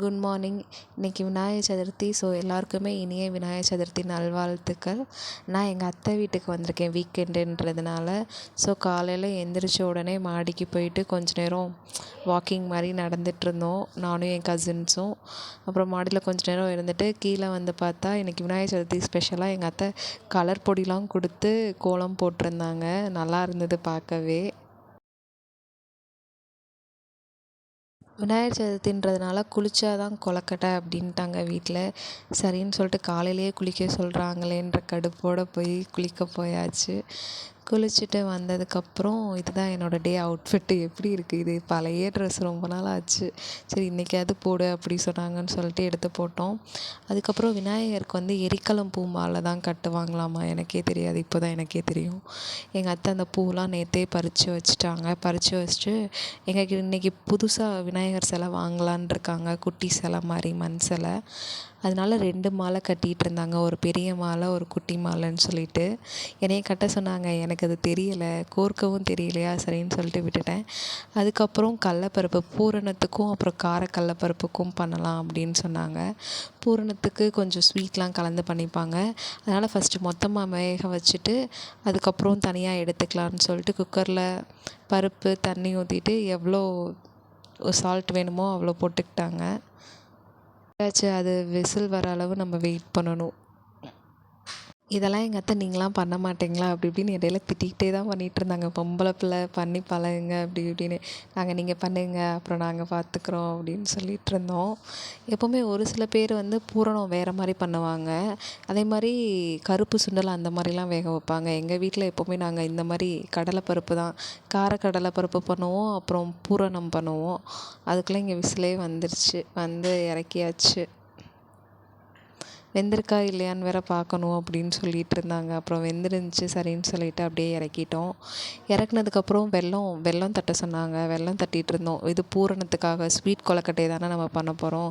Good morning இன்றைக்கி Vinayagar Chaturthi so எல்லாருக்குமே இனிய விநாயகர் சதுர்த்தி நல்வாழ்த்துக்கள். நான் எங்கள் அத்தை வீட்டுக்கு வந்திருக்கேன் வீக்கெண்டுன்றதுனால ஸோ காலையில் எந்திரிச்ச உடனே மாடிக்கு போயிட்டு கொஞ்ச நேரம் வாக்கிங் மாதிரி நடந்துகிட்ருந்தோம் நானும் என் கசின்ஸும் அப்புறம் மாடியில் கொஞ்ச நேரம் இருந்துட்டு கீழே வந்து பார்த்தா இன்றைக்கி விநாயகர் சதுர்த்தி ஸ்பெஷலாக எங்கள் அத்தை கலர் பொடிலாம் கொடுத்து கோலம் போட்டிருந்தாங்க. நல்லா இருந்தது பார்க்கவே. விநாயகர் சதுர்த்தின்றதுனால குளித்தா தான் கொலக்கட்டை அப்படின்ட்டாங்க வீட்டில் சரின்னு சொல்லிட்டு காலையிலேயே குளிக்க சொல்கிறாங்களேன்ற கடுப்போடு போய் குளிக்க போயாச்சு. குளிச்சுட்டு வந்ததுக்கப்புறம் இதுதான் என்னோடய டே அவுட்ஃபிட்டு எப்படி இருக்குது இது? பழைய ட்ரெஸ் ரொம்ப நாள் ஆச்சு. சரி இன்றைக்காவது போடு அப்படி சொன்னாங்கன்னு சொல்லிட்டு எடுத்து போட்டோம். அதுக்கப்புறம் விநாயகருக்கு வந்து எரிக்கலம் பூ மாலை தான் கட்டுவாங்களாமா? எனக்கே தெரியாது. இப்போ தான் எனக்கே தெரியும். எங்கள் அத்தை அந்த பூவெலாம் நேற்றே பறித்து வச்சுட்டாங்க. பறித்து வச்சுட்டு எங்கள் இன்றைக்கி புதுசாக விநாயகர் சிலை வாங்கலான் இருக்காங்க. குட்டி சிலை மாதிரி மண் சிலை. அதனால ரெண்டு மாலை கட்டிகிட்டு இருந்தாங்க. ஒரு பெரிய மாலை ஒரு குட்டி மாலைன்னு சொல்லிட்டு. என்னைய கட்ட சொன்னாங்க. எனக்கு அது தெரியலை. கோர்க்கவும் தெரியலையா சரின்னு சொல்லிட்டு விட்டுட்டேன். அதுக்கப்புறம் கடலப்பருப்பு பூரணத்துக்கும் அப்புறம் கார கடலப்பருப்புக்கும் பண்ணலாம் அப்படின்னு சொன்னாங்க. பூரணத்துக்கு கொஞ்சம் ஸ்வீட்லாம் கலந்து பண்ணிப்பாங்க. அதனால் ஃபஸ்ட்டு மொத்தமாக வேக வச்சுட்டு அதுக்கப்புறம் தனியாக எடுத்துக்கலான்னு சொல்லிட்டு குக்கரில் பருப்பு தண்ணி ஊற்றிட்டு எவ்வளோ சால்ட் வேணுமோ அவ்வளோ போட்டுக்கிட்டாங்க. அது விசில் வர அளவு நம்ம வெயிட் பண்ணணும். இதெல்லாம் எங்கள் அத்தை நீங்களாம் பண்ண மாட்டீங்களா? அப்படி இப்படின்னு இடையில திட்டிக்கிட்டே தான் பண்ணிகிட்டு இருந்தாங்க. பொம்பளை பிள்ளை பண்ணி பழகுங்க அப்படி இப்படின்னு. நாங்கள் நீங்கள் பண்ணுங்க அப்புறம் நாங்கள் பார்த்துக்குறோம் அப்படின்னு சொல்லிகிட்டு இருந்தோம். எப்போவுமே ஒரு சில பேர் வந்து பூரணம் வேறு மாதிரி பண்ணுவாங்க. அதே மாதிரி கருப்பு சுண்டல் அந்த மாதிரிலாம் வேக வைப்பாங்க. எங்கள் வீட்டில் எப்போவுமே நாங்கள் இந்த மாதிரி கடலைப்பருப்பு தான். கார கடலைப்பருப்பு பண்ணுவோம் அப்புறம் பூரணம் பண்ணுவோம். அதுக்குள்ளே இங்கே விசிலே வந்துருச்சு. வந்து இறக்கியாச்சு. வெந்திருக்கா இல்லையான்னு வேற பார்க்கணும் அப்படின்னு சொல்லிட்டு இருந்தாங்க. அப்புறம் வெந்துருந்துச்சு சரின்னு சொல்லிட்டு அப்படியே இறக்கிட்டோம். இறக்குனதுக்கப்புறம் வெல்லம் வெல்லம் தட்ட சொன்னாங்க. வெல்லம் தட்டிகிட்டு இருந்தோம். இது பூரணத்துக்காக ஸ்வீட் கொலக்கட்டை தானே நம்ம பண்ண போகிறோம்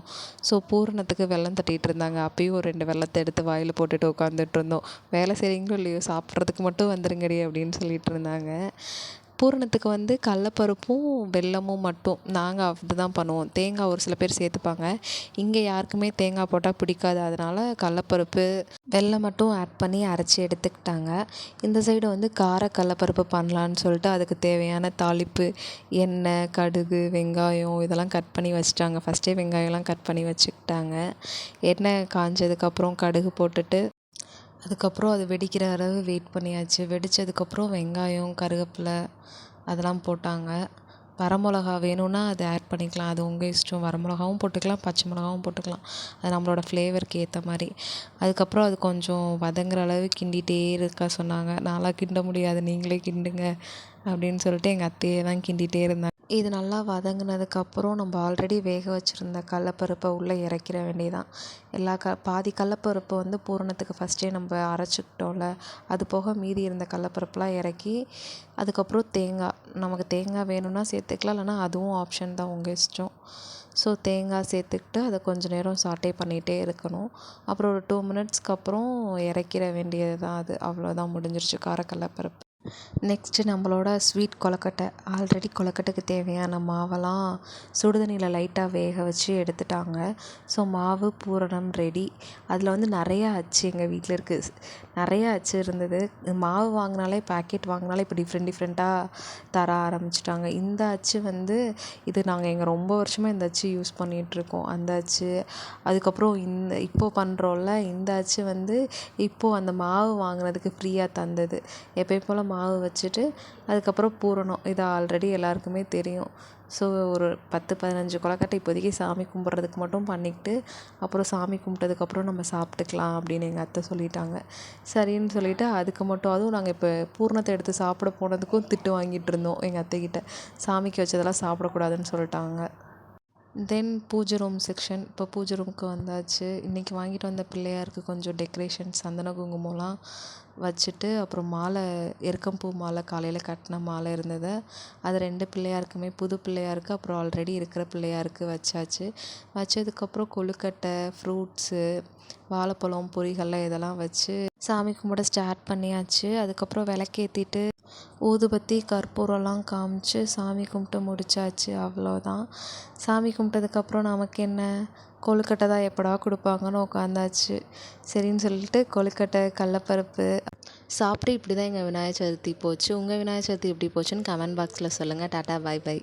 ஸோ பூரணத்துக்கு வெல்லம் தட்டிகிட்டு இருந்தாங்க. அப்பயும் ஒரு ரெண்டு வெள்ளத்தை எடுத்து வாயில் போட்டுட்டு உட்காந்துட்டு இருந்தோம். வேலை செய்கிறீங்களோ இல்லையோ சாப்பிட்றதுக்கு மட்டும் வந்துருங்கடி அப்படின்னு சொல்லிட்டு இருந்தாங்க. பூரணத்துக்கு வந்து கடலப்பருப்பும் வெல்லமும் மட்டும். நாங்கள் அதுதான் பண்ணுவோம். தேங்காய் ஒரு சில பேர் சேர்த்துப்பாங்க. இங்கே யாருக்குமே தேங்காய் போட்டால் பிடிக்காது. அதனால் கடலப்பருப்பு வெல்லம் மட்டும் ஆட் பண்ணி அரைச்சி எடுத்துக்கிட்டாங்க. இந்த சைடு வந்து கார கடலப்பருப்பு பண்ணலான்னு சொல்லிட்டு அதுக்கு தேவையான தாளிப்பு எண்ணெய் கடுகு வெங்காயம் இதெல்லாம் கட் பண்ணி வச்சுட்டாங்க. ஃபஸ்ட்டே வெங்காயம்லாம் கட் பண்ணி வச்சுக்கிட்டாங்க. எண்ணெய் காஞ்சதுக்கப்புறம் கடுகு போட்டுட்டு அதுக்கப்புறம் அது வெடிக்கிற அளவு வெயிட் பண்ணியாச்சு. வெடித்ததுக்கப்புறம் வெங்காயம் கருவேப்பிலை அதெல்லாம் போட்டாங்க. வரமிளகா வேணும்னா அதை ஆட் பண்ணிக்கலாம். அது உங்கள் இஷ்டம். வரமிளகாவும் போட்டுக்கலாம் பச்சை மிளகாவும் போட்டுக்கலாம். அது நம்மளோட ஃப்ளேவருக்கு ஏற்ற மாதிரி. அதுக்கப்புறம் அது கொஞ்சம் வதங்குற அளவு கிண்டிகிட்டே இருக்க சொன்னாங்க. நான்லாம் கிண்ட முடியாது. நீங்களே கிண்டுங்க. அப்படின்னு சொல்லிட்டு எங்கள் அத்தையே தான் கிண்டிகிட்டே இருந்தாங்க. இது நல்லா வதங்கினதுக்கப்புறம் நம்ம ஆல்ரெடி வேக வச்சுருந்த கடலப்பருப்பை உள்ளே இறக்கிற வேண்டியதான் எல்லா க பாதி கடலப்பருப்பு வந்து பூரணத்துக்கு ஃபஸ்ட்டே நம்ம அரைச்சிக்கிட்டோம்ல அது போக மீதி இருந்த கடலப்பருப்புலாம் இறக்கி அதுக்கப்புறம் தேங்காய் நமக்கு தேங்காய் வேணும்னா சேர்த்துக்கலாம் இல்லைனா அதுவும் ஆப்ஷன் தான் உங்கள் இஷ்டம். ஸோ தேங்காய் சேர்த்துக்கிட்டு அதை கொஞ்சம் நேரம் சாட்டே பண்ணிகிட்டே இருக்கணும். அப்புறம் ஒரு டூ மினிட்ஸ்க்கு அப்புறம் இறக்கிற வேண்டியது தான் அது. அவ்வளோதான் முடிஞ்சிருச்சு காரக்கடலப்பருப்பு நெக்ஸ்ட்டு நம்மளோட ஸ்வீட் கொலக்கட்டை ஆல்ரெடி கொலக்கட்டைக்கு தேவையான மாவெல்லாம் சுடுதண்ணியில் லைட்டாக வேக வச்சு எடுத்துட்டாங்க. ஸோ மாவு பூரணம் ரெடி அதில் வந்து நிறையா அச்சு எங்கள் வீட்டில் இருக்குது நிறையா அச்சு இருந்தது. மாவு வாங்கினாலே பேக்கெட் வாங்கினாலே இப்போ டிஃப்ரெண்ட் டிஃப்ரெண்ட்டாக தர ஆரம்பிச்சிட்டாங்க. இந்த அச்சு வந்து இது நாங்கள் எங்கள் ரொம்ப வருஷமாக இந்த அச்சு யூஸ் பண்ணிகிட்ருக்கோம் அந்த அச்சு அதுக்கப்புறம் இந்த இப்போது பண்ணுறோம்ல இந்த அச்சு வந்து இப்போது அந்த மாவு வாங்கினதுக்கு ஃப்ரீயாக தந்தது. எப்பயும் போல் மாவு வச்சுட்டு அதுக்கப்புறம் பூரணம். இது ஆல்ரெடி எல்லாருக்குமே தெரியும். ஸோ ஒரு பத்து பதினஞ்சு கொலக்கட்டை இப்போதைக்கு சாமி கும்பிட்றதுக்கு மட்டும் பண்ணிக்கிட்டு அப்புறம் சாமி கும்பிட்டதுக்கப்புறம் நம்ம சாப்பிட்டுக்கலாம் அப்படின்னு எங்கள் அத்தை சொல்லிட்டாங்க. சரின்னு சொல்லிவிட்டு அதுக்கு மட்டும் அதுவும் நாங்கள் இப்போ பூரணத்தை எடுத்து சாப்பிட போனதுக்கும் திட்டு வாங்கிட்டு இருந்தோம் எங்கள் அத்தைக்கிட்ட சாமிக்கு வச்சதெல்லாம் சாப்பிடக்கூடாதுன்னு சொல்லிட்டாங்க. தென் பூஜை ரூம் செக்ஷன் இப்போ பூஜை ரூமுக்கு வந்தாச்சு. இன்றைக்கி வாங்கிட்டு வந்த பிள்ளையாருக்கு கொஞ்சம் டெக்கரேஷன் சந்தன குங்குமம்லாம் வச்சுட்டு அப்புறம் மாலை எருக்கம்பூ மாலை காலையில் கட்டின மாலை இருந்தது அது ரெண்டு பிள்ளையாருக்குமே புது பிள்ளையாருக்கு அப்புறம் ஆல்ரெடி இருக்கிற பிள்ளையாருக்கு வச்சாச்சு. வச்சதுக்கப்புறம் கொழுக்கட்டை ஃப்ரூட்ஸு வாழைப்பழம் பொரிகடல இதெல்லாம் வச்சு சாமி கும்பிட ஸ்டார்ட் பண்ணியாச்சு. அதுக்கப்புறம் விளக்கேற்றிட்டு ஊதுபத்தி கற்பூரம்லாம் காமிச்சு சாமி கும்பிட்டு முடிச்சாச்சு அவ்வளோதான் சாமி கும்பிட்டதுக்கப்புறம் நமக்கு என்ன? கொழுக்கட்டை தான் எப்படா கொடுப்பாங்கன்னு உட்காந்தாச்சு சரின்னு சொல்லிட்டு கொழுக்கட்டை கடலப்பருப்பு. சாப்பிட்டு இப்படி தான் எங்கள் விநாயகர் சதுர்த்தி போச்சு. உங்கள் விநாயகர் சதுர்த்தி எப்படி போச்சுன்னு கமெண்ட் பாக்ஸில் சொல்லுங்கள் டாட்டா பை பை